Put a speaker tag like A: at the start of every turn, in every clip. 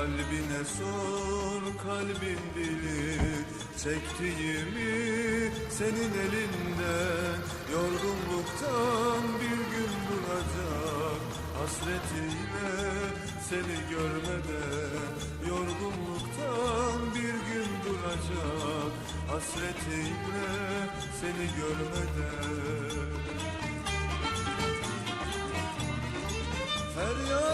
A: Kalbine sor kalbin bilir. Çektiğimi senin elinden. Yorgunluktan bir gün duracak Hasretiyle seni görmeden. Yorgunluktan bir gün duracak Hasretiyle seni görmeden. Feryadını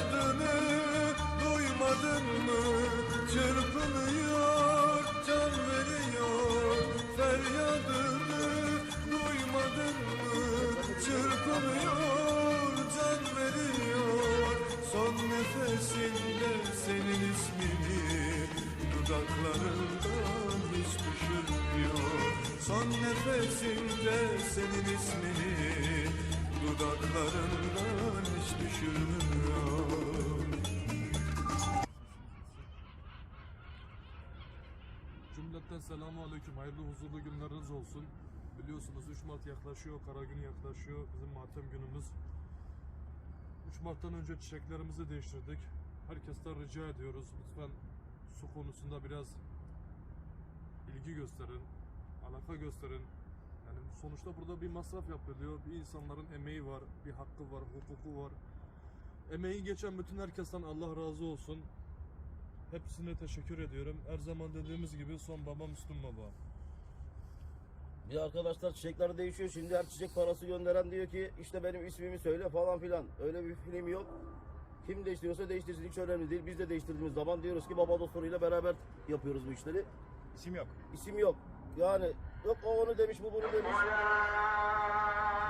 A: dudaklarından hiç düşürmüyor. Son nefesinde senin ismini dudaklarından hiç düşürmüyor.
B: Cümletten selamun aleyküm. Hayırlı huzurlu günleriniz olsun. Biliyorsunuz 3 Mart yaklaşıyor, kara gün yaklaşıyor. Bizim matem günümüz. 3 Mart'tan önce çiçeklerimizi değiştirdik. Herkesten rica ediyoruz. Lütfen su konusunda biraz ilgi gösterin. Alaka gösterin. Yani sonuçta burada bir masraf yapılıyor. Bir insanların emeği var, bir hakkı var, hukuku var. Emeği geçen bütün herkesten Allah razı olsun. Hepsine teşekkür ediyorum. Her zaman dediğimiz gibi son baba Müslüm baba.
C: Bir arkadaşlar çiçekler değişiyor. Şimdi her çiçek parası gönderen diyor ki işte benim ismimi söyle falan filan. Öyle bir film yok. Kim değiştiriyorsa değiştirsin hiç önemli değil. Biz de değiştirdiğimiz zaman diyoruz ki baba dostlarıyla beraber yapıyoruz bu işleri.
D: İsim yok.
C: İsim yok. Yani yok o onu demiş bu bunu demiş.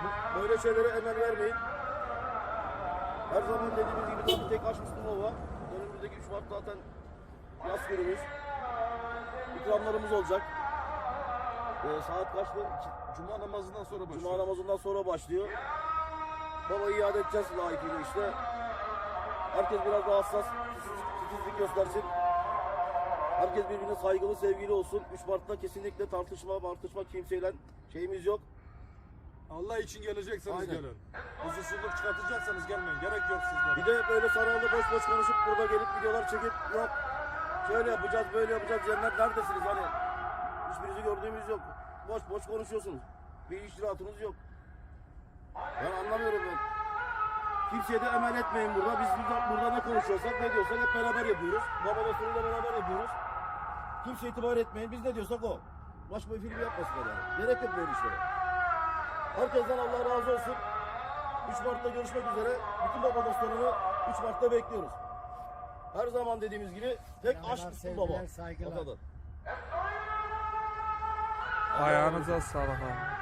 C: Bu- Böyle şeylere emel vermeyin. Her zaman dediğimiz gibi tabii tek aç Müslüm Baba. Önümüzdeki 3 Mart zaten yaz günümüz. İkramlarımız olacak. Ee, saat kaçtı? İki-
B: Cuma namazından sonra başlıyor.
C: Cuma namazından sonra başlıyor. Baba iade edeceğiz layıkıyla işte. Herkes biraz daha hassas, titizlik göstersin. Herkes birbirine saygılı, sevgili olsun. 3 Mart'ta kesinlikle tartışma, tartışma kimseyle şeyimiz yok.
B: Allah için gelecekseniz
C: Aynen.
B: gelin. Huzursuzluk çıkartacaksanız gelmeyin. Gerek yok sizlere.
C: Bir de böyle sarayda boş boş konuşup burada gelip videolar çekip yok şöyle yapacağız, böyle yapacağız diyenler neredesiniz hani? Hiçbirinizi gördüğümüz yok. Boş boş konuşuyorsunuz. Bir iştiratınız yok. Ben anlamıyorum ben. Kimseye de emel etmeyin burada. Biz burada, burada ne konuşuyorsak, ne diyorsak hep beraber yapıyoruz. Baba dostlarıyla beraber yapıyoruz. Kimse itibar etmeyin. Biz ne diyorsak o. Başka bir film yapmasınlar yani. Gerek yok böyle işlere. Herkesten Allah razı olsun. 3 Mart'ta görüşmek üzere. Bütün baba dostlarını 3 Mart'ta bekliyoruz. Her zaman dediğimiz gibi tek aşk
E: sevgiler,
C: baba.
E: saygılar.
F: Ayağınıza sağlık abi.